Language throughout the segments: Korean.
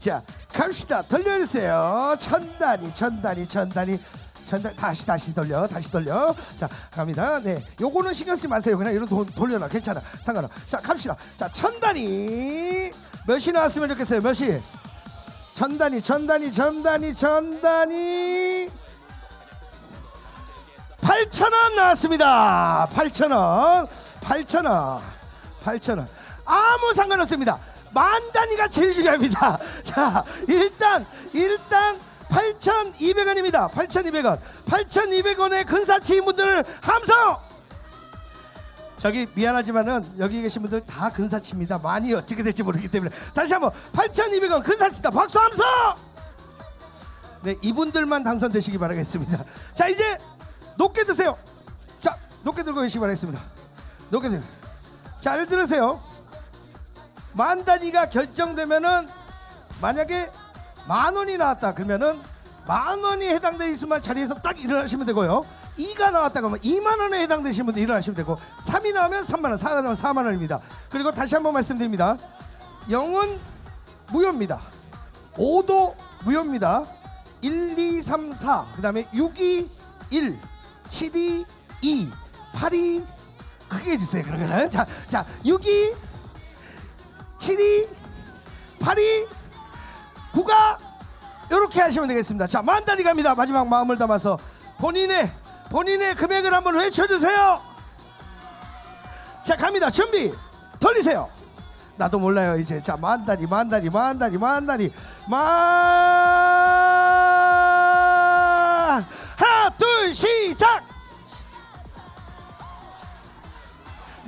자 갑시다. 돌려주세요. 천단이 천단이 천단이 천단 다시 다시 돌려 다시 돌려. 자 갑니다. 네 요거는 신경 쓰지 마세요. 그냥 이런 돈 돌려놔. 괜찮아. 상관없 자 갑시다. 자 천단이 몇이 나왔으면 좋겠어요? 몇이? 천단이 천단이 천단이 천단이 8,000원 나왔습니다. 8,000원. 8,000원. 8,000원. 아무 상관없습니다. 만 단위가 제일 중요합니다. 자, 일단 일단 8,200원입니다. 8,200원. 8,200원의 근사치인 분들 함성! 저기 미안하지만은 여기 계신 분들 다 근사치입니다. 많이 어떻게 될지 모르기 때문에 다시 한번 8,200원 근사치다. 박수 함성! 네, 이분들만 당선되시기 바라겠습니다. 자, 이제 높게 드세요. 자, 높게 들고 계시기 바라겠습니다. 높게 들. 잘 들으세요. 만 단위가 결정되면은 만약에 만 원이 나왔다 그러면은 만 원이 해당되는 수만 자리에서 딱 일어나시면 되고요. 2가 나왔다 그러면 2만 원에 해당되시는 분들 일어나시면 되고 3이 나오면 3만 원, 4가 나오면 4만 원입니다. 그리고 다시 한번 말씀드립니다. 0은 무효입니다. 5도 무효입니다. 1, 2, 3, 4. 그다음에 6, 2, 1, 7, 2, 2, 8, 2 크게 해주세요. 그러면은 자, 자, 6, 2, 7, 2, 8, 2, 9가 이렇게 하시면 되겠습니다. 자, 만 단위 갑니다. 마지막 마음을 담아서 본인의 본인의 금액을 한번 외쳐 주세요. 자, 갑니다. 준비. 돌리세요. 나도 몰라요 이제 자만 단위 만 단위 만 단위 만 단위 만 하나 둘 시작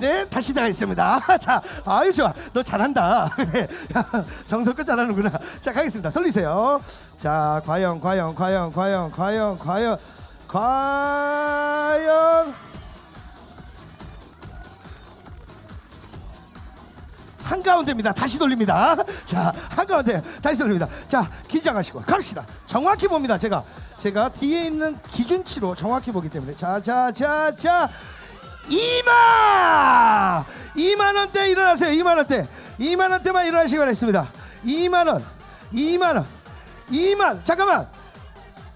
네 다시 나가겠습니다 자 아유 좋아 너 잘한다 네. 정석껏 잘하는구나 자 가겠습니다 돌리세요 자 과연 과연 과연 과연 과연 과연 과연 한가운데입니다. 다시 돌립니다. 자, 한가운데 다시 돌립니다. 자, 긴장하시고 갑시다. 정확히 봅니다. 제가 제가 뒤에 있는 기준치로 정확히 보기 때문에 자, 자, 자, 자. 2만! 2만 원대 일어나세요. 2만 원대. 2만 원대만 일어나시기 바랍니다. 2만 원. 2만 원. 2만. 잠깐만.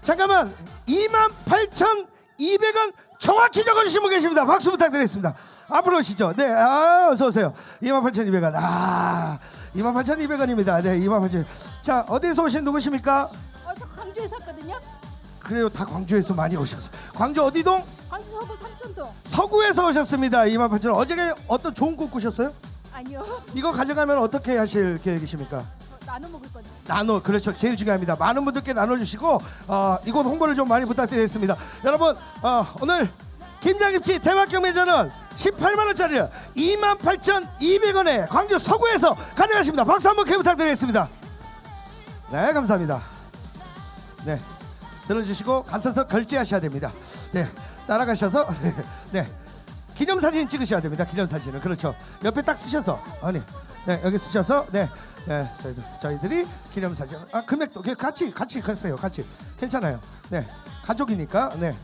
잠깐만 28,200원 정확히 적어주신 분 계십니다 박수 부탁드리겠습니다 앞으로 오시죠 네 아, 어서 오세요 28,200원 아 28,200원입니다 네 28,000원 자 어디서 오신 누구십니까 어, 저 광주에 샀거든요. 그래요. 다 광주에서 많이 오셨어요 광주 어디동? 광주 서구 삼촌동. 서구에서 오셨습니다. 28,000원 어저께 어떤 좋은 꿈 꾸셨어요? 아니요. 이거 가져가면 어떻게 하실 계획이십니까? 어, 나눠 먹을 거죠. 나눠. 그렇죠. 제일 중요합니다. 많은 분들께 나눠주시고 어, 이곳 홍보를 좀 많이 부탁드리겠습니다. 여러분 어, 오늘 김장김치 대박 경매전은 18만 원짜리 28,200원에 광주 서구에서 가져가십니다. 박수 한번 크게 부탁드리겠습니다. 네 감사합니다. 네 들어주시고 가셔서 결제하셔야 됩니다 네 따라가셔서 네 기념사진 찍으셔야 됩니다. 기념사진을 그렇죠. 옆에 딱 쓰셔서 아니 네 여기 쓰셔서 네, 네 저희들 저희들이 기념사진 아 금액도 그냥 같이 같이 갔어요. 같이 괜찮아요. 네 가족이니까 네.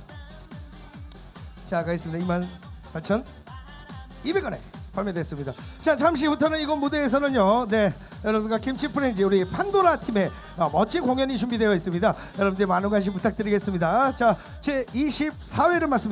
자 가겠습니다. 2만 8천 200원에 판매됐습니다. 자 잠시 후부터는 이곳 무대에서는요. 네 여러분과 김치 프렌즈 우리 판도라 팀의 어, 멋진 공연이 준비되어 있습니다. 여러분들 많은 관심 부탁드리겠습니다. 자 제 24회를 맞습니다.